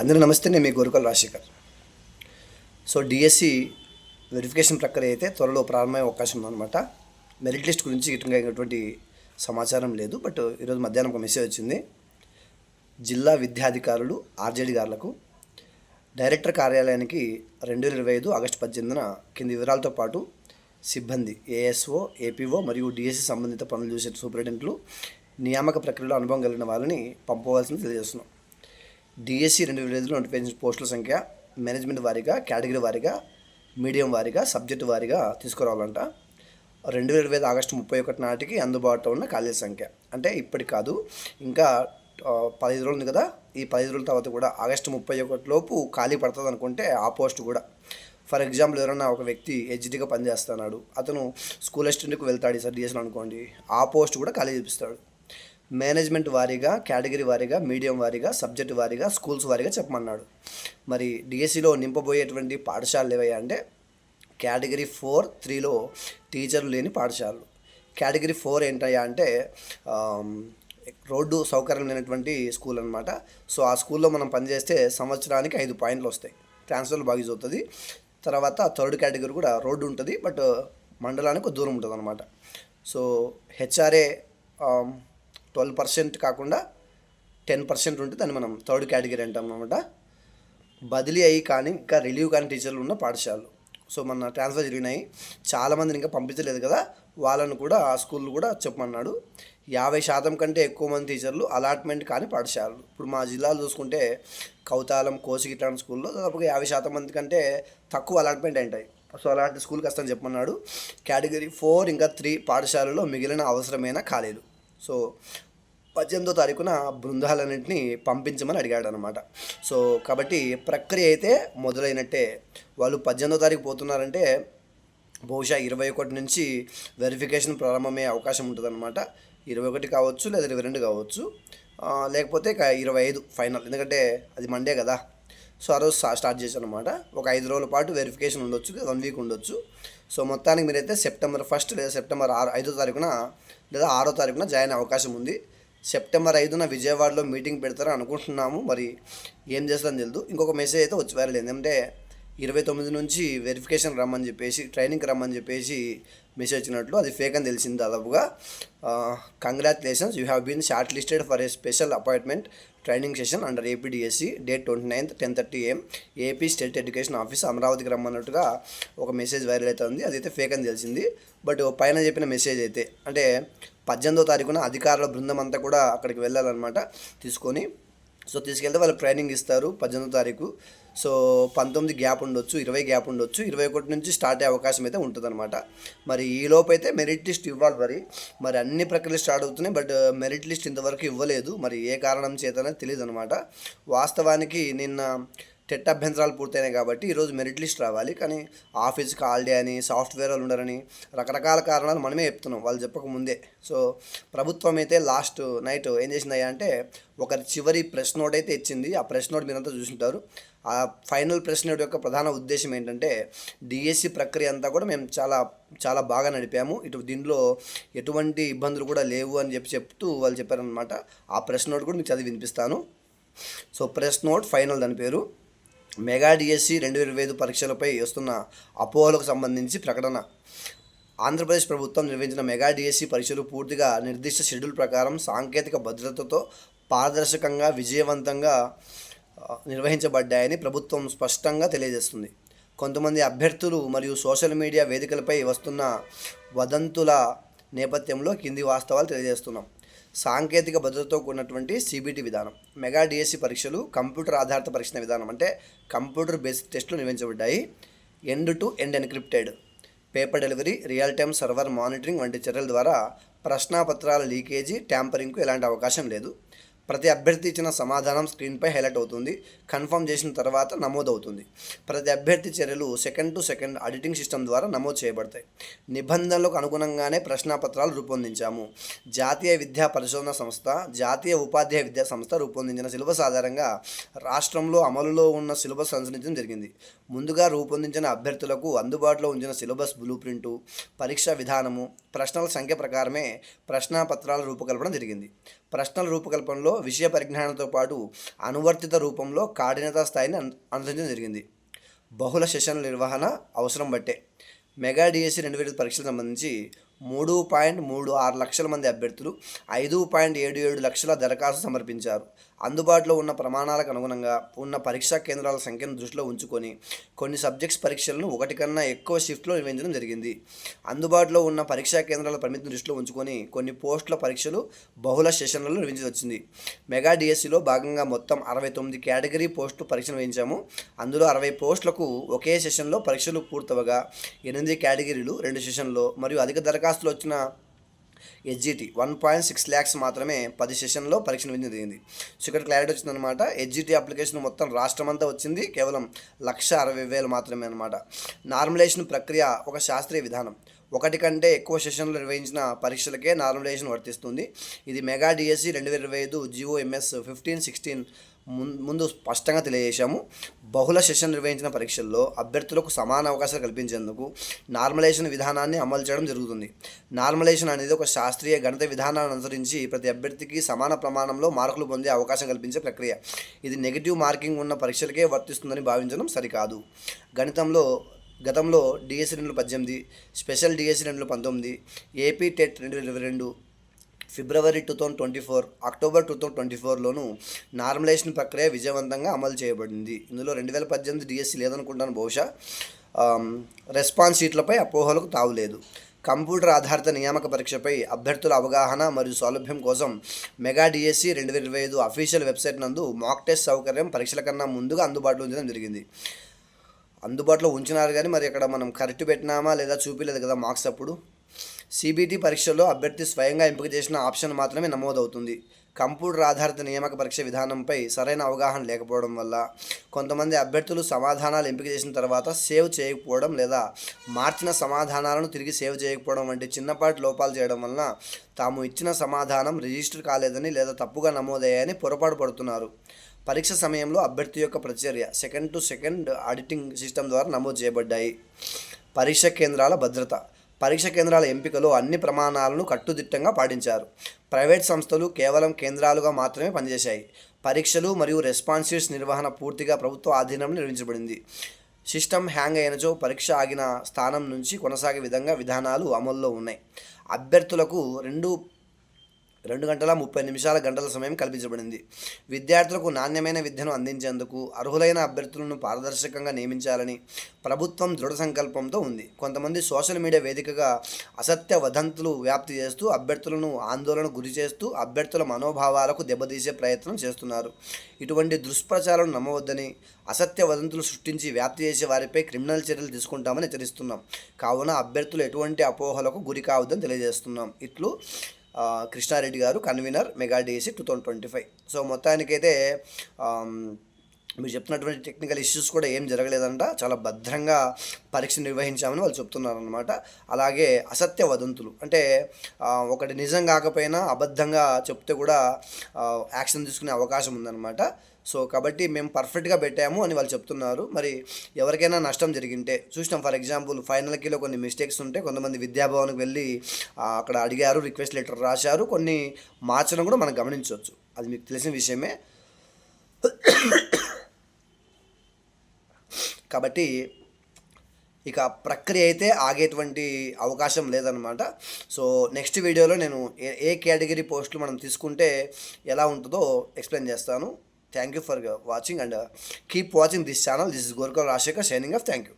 అందరూ నమస్తే నేను మీ Gorukal Rajasekhar. So DSC verification ప్రక్రియ అయితే త్వరలో ప్రారంభమయ్యే అవకాశం ఉందన్నమాట. మెరిట్ లిస్ట్ గురించి ఇటుగా సమాచారం లేదు బట్ ఈరోజు మధ్యాహ్నం ఒక మెసేజ్ వచ్చింది. జిల్లా విద్యాధికారులు ఆర్జేడీ గారులకు డైరెక్టర్ కార్యాలయానికి రెండు వేల ఇరవై ఐదు ఆగస్టు పద్దెనిమిదిన కింది వివరాలతో పాటు సిబ్బంది ఏఎస్ఓ ఏపీఓ మరియు డిఎస్సి సంబంధిత పనులు చూసే సూపరింటెండెంట్లు నియామక ప్రక్రియలో అనుభవం కలిగిన వాళ్ళని పంపవలసింది తెలియజేస్తున్నాం. డిఎస్సి రెండు వేల నోటిఫికేషన్ పోస్టుల సంఖ్య మేనేజ్మెంట్ వారీగా కేటగిరీ వారీగా మీడియం వారీగా సబ్జెక్టు వారీగా తీసుకురావాలంట. రెండు వేల ఇరవై ఐదు ఆగస్టు ముప్పై ఒకటి నాటికి అందుబాటులో ఉన్న ఖాళీల సంఖ్య. అంటే ఇప్పటి కాదు ఇంకా పదిహేను రోజులు ఉంది కదా ఈ పదిహేను రోజుల తర్వాత కూడా ఆగస్టు ముప్పై ఒకటి లోపు ఖాళీ పడుతుంది అనుకుంటే ఆ పోస్ట్ కూడా. ఫర్ ఎగ్జాంపుల్ ఎవరైనా ఒక వ్యక్తి హెచ్డిగా పనిచేస్తున్నాడు అతను స్కూల్ అసిస్టెంట్కి వెళ్తాడు సార్ డిఎస్ఎల్ అనుకోండి ఆ పోస్ట్ కూడా ఖాళీ చూపిస్తాడు. మేనేజ్మెంట్ వారీగా కేటగిరీ వారీగా మీడియం వారీగా సబ్జెక్టు వారీగా స్కూల్స్ వారీగా చెప్పమన్నాడు. మరి డిఎస్సిలో నింపబోయేటువంటి పాఠశాలలు ఏవయ్యా అంటే కేటగిరీ ఫోర్ త్రీలో టీచర్లు లేని పాఠశాలలు. కేటగిరీ ఫోర్ ఏంటయ్యా అంటే రోడ్డు సౌకర్యం లేనటువంటి స్కూల్ అనమాట సో ఆ స్కూల్లో మనం పనిచేస్తే సంవత్సరానికి ఐదు పాయింట్లు వస్తాయి. ట్రాన్స్ఫర్లు బాగా యూజ్ అవుతుంది. తర్వాత థర్డ్ కేటగిరీ కూడా రోడ్డు ఉంటుంది బట్ మండలానికి ఒక దూరం ఉంటుంది అనమాట సో హెచ్ఆర్ఏ ట్వెల్వ్ పర్సెంట్ కాకుండా టెన్ పర్సెంట్ ఉంటే దాన్ని మనం థర్డ్ కేటగిరీ అంటాం అనమాట బదిలీ అయ్యి కానీ ఇంకా రిలీవ్ కానీ టీచర్లు ఉన్న పాఠశాలలు. సో మన ట్రాన్స్ఫర్ జరిగినాయి. చాలామందిని ఇంకా పంపించలేదు కదా. వాళ్ళను కూడా ఆ స్కూల్ కూడా చెప్పమన్నాడు. యాభై శాతం కంటే ఎక్కువ మంది టీచర్లు అలాట్మెంట్ కాని పాఠశాలలు. ఇప్పుడు మా జిల్లాలో చూసుకుంటే కౌతాలం కోసిగిటాన్ స్కూల్లో దాదాపుగా యాభై శాతం మంది కంటే తక్కువ అలాట్మెంట్ ఉంటాయి సో అలాంటి స్కూల్కి వస్తాను చెప్పమన్నాడు. కేటగిరీ ఫోర్ ఇంకా త్రీ పాఠశాలలో మిగిలిన అవసరమైన ఖాళీలు. సో పద్దెనిమిదో తారీఖున బృందాలన్నింటినీ పంపించమని అడిగాడు అనమాట సో కాబట్టి ప్రక్రియ అయితే మొదలైనట్టే. వాళ్ళు పద్దెనిమిదో తారీఖు పోతున్నారంటే బహుశా ఇరవై ఒకటి నుంచి వెరిఫికేషన్ ప్రారంభమయ్యే అవకాశం ఉంటుందన్నమాట. ఇరవై ఒకటి కావచ్చు లేదా ఇరవై రెండు కావచ్చు. లేకపోతే ఇరవై ఐదు ఫైనల్ ఎందుకంటే అది మండే కదా. సో ఆ రోజు స్టార్ట్ చేశాను అనమాట ఒక ఐదు రోజుల పాటు వెరిఫికేషన్ ఉండొచ్చు వన్ వీక్ ఉండొచ్చు. సో మొత్తానికి మీరైతే సెప్టెంబర్ ఫస్ట్ లేదా సెప్టెంబర్ ఆరు ఐదో తారీఖున లేదా ఆరో తారీఖున జాయిన్ అయ్యే అవకాశం ఉంది. సెప్టెంబర్ ఐదున విజయవాడలో మీటింగ్ పెడతారని అనుకుంటున్నాము. మరి ఏం చేస్తారని తెలియదు ఇంకొక మెసేజ్ అయితే వచ్చి వేరలేదు ఎందుకంటే ఇరవై తొమ్మిది నుంచి వెరిఫికేషన్ రమ్మని చెప్పేసి ట్రైనింగ్కి రమ్మని చెప్పేసి మెసేజ్ వచ్చినట్లు అది ఫేక్ అని తెలిసింది దాదాపుగా. Congratulations you have been short listed for a special appointment training session under APDSC date twenty ninth ten thirty AM AP state education office అమరావతికి రమ్మన్నట్టుగా ఒక మెసేజ్ వైరల్ అవుతుంది అదైతే ఫేక్ అని తెలిసింది. బట్ పైన చెప్పిన మెసేజ్ అయితే అంటే పద్దెనిమిదో తారీఖున అధికారుల బృందం అంతా కూడా అక్కడికి వెళ్ళాలన్నమాట తీసుకొని. సో తీసుకెళ్తే వాళ్ళు ట్రైనింగ్ ఇస్తారు పద్దెనిమిదో తారీఖు. సో పంతొమ్మిది గ్యాప్ ఉండొచ్చు ఇరవై గ్యాప్ ఉండొచ్చు ఇరవై ఒకటి నుంచి స్టార్ట్ అయ్యే అవకాశం అయితే ఉంటుందన్నమాట. మరి ఈ లోపు అయితే మెరిట్ లిస్ట్ ఇవ్వాలి మరి. మరి అన్ని ప్రక్రియలు స్టార్ట్ అవుతున్నాయి బట్ మెరిట్ లిస్ట్ ఇంతవరకు ఇవ్వలేదు. మరి ఏ కారణం చేతనే తెలియదు అనమాట వాస్తవానికి నిన్న టెట్ అభ్యంతరాలు పూర్తయినాయి కాబట్టి ఈరోజు మెరిట్ లిస్ట్ రావాలి. కానీ ఆఫీస్కి హాలిడే అని సాఫ్ట్వేర్ వాళ్ళు ఉండరని రకరకాల కారణాలు మనమే చెప్తున్నాం. వాళ్ళు చెప్పక ముందే. సో ప్రభుత్వం అయితే లాస్ట్ నైట్ ఏం చేసిందయ్యా అంటే ఒకరి చివరి ప్రెస్ నోట్ అయితే ఇచ్చింది. ఆ ప్రెస్ నోట్ మీరంతా చూసింటారు. ఆ ఫైనల్ ప్రెస్ నోట్ యొక్క ప్రధాన ఉద్దేశం ఏంటంటే డిఎస్సి ప్రక్రియ అంతా కూడా మేము చాలా చాలా బాగా నడిపాము. ఇటు దీనిలో ఎటువంటి ఇబ్బందులు కూడా లేవు అని చెప్పి చెప్తూ వాళ్ళు చెప్పారనమాట ఆ ప్రెస్ నోట్ కూడా మీకు చదివి వినిపిస్తాను. సో ప్రెస్ నోట్ ఫైనల్ దాని పేరు. మెగా డిఎస్సి రెండు వేల ఇరవై ఐదు పరీక్షలపై వస్తున్న అపోహలకు సంబంధించి ప్రకటన. ఆంధ్రప్రదేశ్ ప్రభుత్వం నిర్వహించిన మెగా డిఎస్సి పరీక్షలు పూర్తిగా నిర్దిష్ట షెడ్యూల్ ప్రకారం సాంకేతిక భద్రతతో పారదర్శకంగా విజయవంతంగా నిర్వహించబడ్డాయని ప్రభుత్వం స్పష్టంగా తెలియజేస్తుంది. కొంతమంది అభ్యర్థులు మరియు సోషల్ మీడియా వేదికలపై వస్తున్న వదంతుల నేపథ్యంలో కింది వాస్తవాలు తెలియజేస్తున్నాం. సాంకేతిక భద్రతతో కూడినటువంటి సిబిటి విధానం మెగా డిఎస్సి పరీక్షలు కంప్యూటర్ ఆధారిత పరీక్ష విధానం అంటే కంప్యూటర్ బేస్డ్ టెస్టులు నిర్వహించబడ్డాయి. End to end encrypted paper delivery real time server monitoring వంటి చర్యల ద్వారా ప్రశ్నాపత్రాల లీకేజీ ట్యాంపరింగ్కు ఎలాంటి అవకాశం లేదు. ప్రతి అభ్యర్థి ఇచ్చిన సమాధానం స్క్రీన్పై హైలైట్ అవుతుంది. కన్ఫర్మ్ చేసిన తర్వాత నమోదవుతుంది. ప్రతి అభ్యర్థి చర్యలు second to second auditing system ద్వారా నమోదు చేయబడతాయి. నిబంధనలకు అనుగుణంగానే ప్రశ్నాపత్రాలు రూపొందించాము. జాతీయ విద్యా పరిశోధన సంస్థ జాతీయ ఉపాధ్యాయ విద్యా సంస్థ రూపొందించిన సిలబస్ ఆధారంగా రాష్ట్రంలో అమలులో ఉన్న సిలబస్ అనుసరించడం జరిగింది. ముందుగా రూపొందించిన అభ్యర్థులకు అందుబాటులో ఉంచిన సిలబస్ బ్లూ ప్రింటు పరీక్ష విధానము ప్రశ్నల సంఖ్య ప్రకారమే ప్రశ్నాపత్రాల రూపకల్పన జరిగింది. ప్రశ్నల రూపకల్పనలో విషయ పరిజ్ఞానంతో పాటు అనువర్తిత రూపంలో కాఠినతా స్థాయిని అను- అనుసరించడం జరిగింది. బహుళ సెషన్ల నిర్వహణ అవసరం బట్టే. మెగా డిఎస్సి రెండు వేల పరీక్షలకు సంబంధించి మూడు పాయింట్ మూడు ఆరు లక్షల మంది అభ్యర్థులు ఐదు పాయింట్ ఏడు ఏడు లక్షల దరఖాస్తు సమర్పించారు. అందుబాటులో ఉన్న ప్రమాణాలకు అనుగుణంగా ఉన్న పరీక్షా కేంద్రాల సంఖ్యను దృష్టిలో ఉంచుకొని కొన్ని సబ్జెక్ట్స్ పరీక్షలను ఒకటి కన్నా ఎక్కువ షిఫ్ట్లో నిర్వహించడం జరిగింది. అందుబాటులో ఉన్న పరీక్షా కేంద్రాల పరిమితిని దృష్టిలో ఉంచుకొని కొన్ని పోస్టుల పరీక్షలు బహుళ సెషన్లలో నిర్వహించవచ్చింది మెగా డిఎస్సిలో భాగంగా మొత్తం అరవై తొమ్మిది కేటగిరీ పోస్టులు పరీక్ష నిర్వహించాము. అందులో అరవై పోస్టులకు ఒకే సెషన్లో పరీక్షలు పూర్తవగా ఎనిమిది కేటగిరీలు రెండు సెషన్లో మరియు అధిక దరఖాస్తులు వచ్చిన HGT one point six lakhs మాత్రమే పది సెషన్లో పరీక్ష నిర్వహించడం జరిగింది సో ఇక్కడ క్లారిటీ వచ్చిందనమాట హెచ్జిటి అప్లికేషన్ మొత్తం రాష్ట్రం అంతా వచ్చింది. కేవలం లక్ష అరవై వేలు మాత్రమే అనమాట నార్మలైజేషన్ ప్రక్రియ ఒక శాస్త్రీయ విధానం. ఒకటి కంటే ఎక్కువ సెషన్లు నిర్వహించిన పరీక్షలకే నార్మలైజేషన్ వర్తిస్తుంది. ఇది మెగా డిఎస్సి రెండు వేల ఇరవై ఐదు జిఓ ఎంఎస్ ఫిఫ్టీన్ సిక్స్టీన్ ముందు స్పష్టంగా తెలియజేశాము. బహుళ సెషన్ నిర్వహించిన పరీక్షల్లో అభ్యర్థులకు సమాన అవకాశాలు కల్పించేందుకు నార్మలైజేషన్ విధానాన్ని అమలు చేయడం జరుగుతుంది. నార్మలైజేషన్ అనేది ఒక శాస్త్రీయ గణిత విధానాన్ని అనుసరించి ప్రతి అభ్యర్థికి సమాన ప్రమాణంలో మార్కులు పొందే అవకాశం కల్పించే ప్రక్రియ. ఇది నెగిటివ్ మార్కింగ్ ఉన్న పరీక్షలకే వర్తిస్తుందని భావించడం సరికాదు. గణితంలో గతంలో డిఎస్సి రెండు పద్దెనిమిది స్పెషల్ డిఎస్సి రెండు పంతొమ్మిది ఏపీ టెట్ రెండు వేల ఇరవై రెండు ఫిబ్రవరి two thousand twenty four October two thousand twenty ఫోర్లోను normalisation ప్రక్రియ విజయవంతంగా అమలు చేయబడింది. ఇందులో రెండు వేల పద్దెనిమిది డిఎస్సి లేదనుకుంటాను బహుశా. రెస్పాన్స్ షీట్లపై అపోహలకు తావులేదు. కంప్యూటర్ ఆధారిత నియామక పరీక్షపై అభ్యర్థుల అవగాహన మరియు సౌలభ్యం కోసం మెగా డిఎస్సి రెండు వేల ఇరవై ఐదు అఫీషియల్ వెబ్సైట్ నందు మాక్ టెస్ట్ సౌకర్యం పరీక్షల కన్నా ముందుగా అందుబాటులో ఉంచడం జరిగింది. అందుబాటులో ఉంచినారు కానీ మరి అక్కడ మనం కరెక్ట్ పెట్టినామా లేదా చూపించలేదు కదా మార్క్స్ అప్పుడు. సిబిటి పరీక్షలో అభ్యర్థి స్వయంగా ఎంపిక చేసిన ఆప్షన్ మాత్రమే నమోదవుతుంది. కంప్యూటర్ ఆధారిత నియామక పరీక్ష విధానంపై సరైన అవగాహన లేకపోవడం వల్ల కొంతమంది అభ్యర్థులు సమాధానాలు ఎంపిక చేసిన తర్వాత సేవ్ చేయకపోవడం లేదా మార్చిన సమాధానాలను తిరిగి సేవ్ చేయకపోవడం వంటి చిన్నపాటి లోపాలు చేయడం వలన తాము ఇచ్చిన సమాధానం రిజిస్టర్ కాలేదని లేదా తప్పుగా నమోదయ్యాయని పొరపాటు పడుతున్నారు. పరీక్ష సమయంలో అభ్యర్థి యొక్క ప్రతిచర్య second to second auditing system ద్వారా నమోదు చేయబడ్డాయి. పరీక్ష కేంద్రాల భద్రత. పరీక్ష కేంద్రాల ఎంపికలో అన్ని ప్రమాణాలను కట్టుదిట్టంగా పాటించారు. ప్రైవేట్ సంస్థలు కేవలం కేంద్రాలుగా మాత్రమే పనిచేశాయి. పరీక్షలు మరియు రెస్పాన్సివ్స్ నిర్వహణ పూర్తిగా ప్రభుత్వ ఆధీనంలో నిర్వహించబడింది. సిస్టమ్ హ్యాంగ్ అయినచో పరీక్ష ఆగిన స్థానం నుంచి కొనసాగే విధంగా విధానాలు అమల్లో ఉన్నాయి. అభ్యర్థులకు రెండు రెండు గంటల ముప్పై నిమిషాల గంటల సమయం కల్పించబడింది. విద్యార్థులకు నాణ్యమైన విద్యను అందించేందుకు అర్హులైన అభ్యర్థులను పారదర్శకంగా నియమించాలని ప్రభుత్వం దృఢ సంకల్పంతో ఉంది. కొంతమంది సోషల్ మీడియా వేదికగా అసత్య వదంతులు వ్యాప్తి చేస్తూ అభ్యర్థులను ఆందోళన గురి చేస్తూ అభ్యర్థుల మనోభావాలకు దెబ్బతీసే ప్రయత్నం చేస్తున్నారు. ఇటువంటి దుష్ప్రచారం నమ్మవద్దని అసత్య వదంతులు సృష్టించి వ్యాప్తి చేసే వారిపై క్రిమినల్ చర్యలు తీసుకుంటామని హెచ్చరిస్తున్నాం. కావున అభ్యర్థులు ఎటువంటి అపోహలకు గురి కావద్దని తెలియజేస్తున్నాం. ఇట్లు కృష్ణారెడ్డి గారు convener mega DSC two thousand twenty five. So మొత్తానికైతే మీరు చెప్తున్నటువంటి టెక్నికల్ ఇష్యూస్ కూడా ఏం జరగలేదంట. చాలా భద్రంగా పరీక్ష నిర్వహించామని వాళ్ళు చెప్తున్నారనమాట అలాగే అసత్య వదంతులు. అంటే ఒకటి నిజం కాకపోయినా అబద్ధంగా చెప్తే కూడా యాక్షన్ తీసుకునే అవకాశం ఉందన్నమాట. సో కాబట్టి మేము పర్ఫెక్ట్గా పెట్టాము అని వాళ్ళు చెప్తున్నారు. మరి ఎవరికైనా నష్టం జరిగింటే చూసినాం ఫర్ ఎగ్జాంపుల్ ఫైనల్ కిలో కొన్ని మిస్టేక్స్ ఉంటే కొంతమంది విద్యాభవన్కి వెళ్ళి అక్కడ అడిగారు రిక్వెస్ట్ లెటర్ రాశారు. కొన్ని మార్చడం కూడా మనం గమనించవచ్చు. అది మీకు తెలిసిన విషయమే. కాబట్టి ఇక ప్రక్రియ అయితే ఆగేటువంటి అవకాశం లేదనమాట సో నెక్స్ట్ వీడియోలో నేను ఏ ఏ కేటగిరీ పోస్టులు మనం తీసుకుంటే ఎలా ఉంటుందో ఎక్స్ప్లెయిన్ చేస్తాను. Thank you for watching and keep watching this channel. This is Gorkal Rajasekhar signing off. Thank you.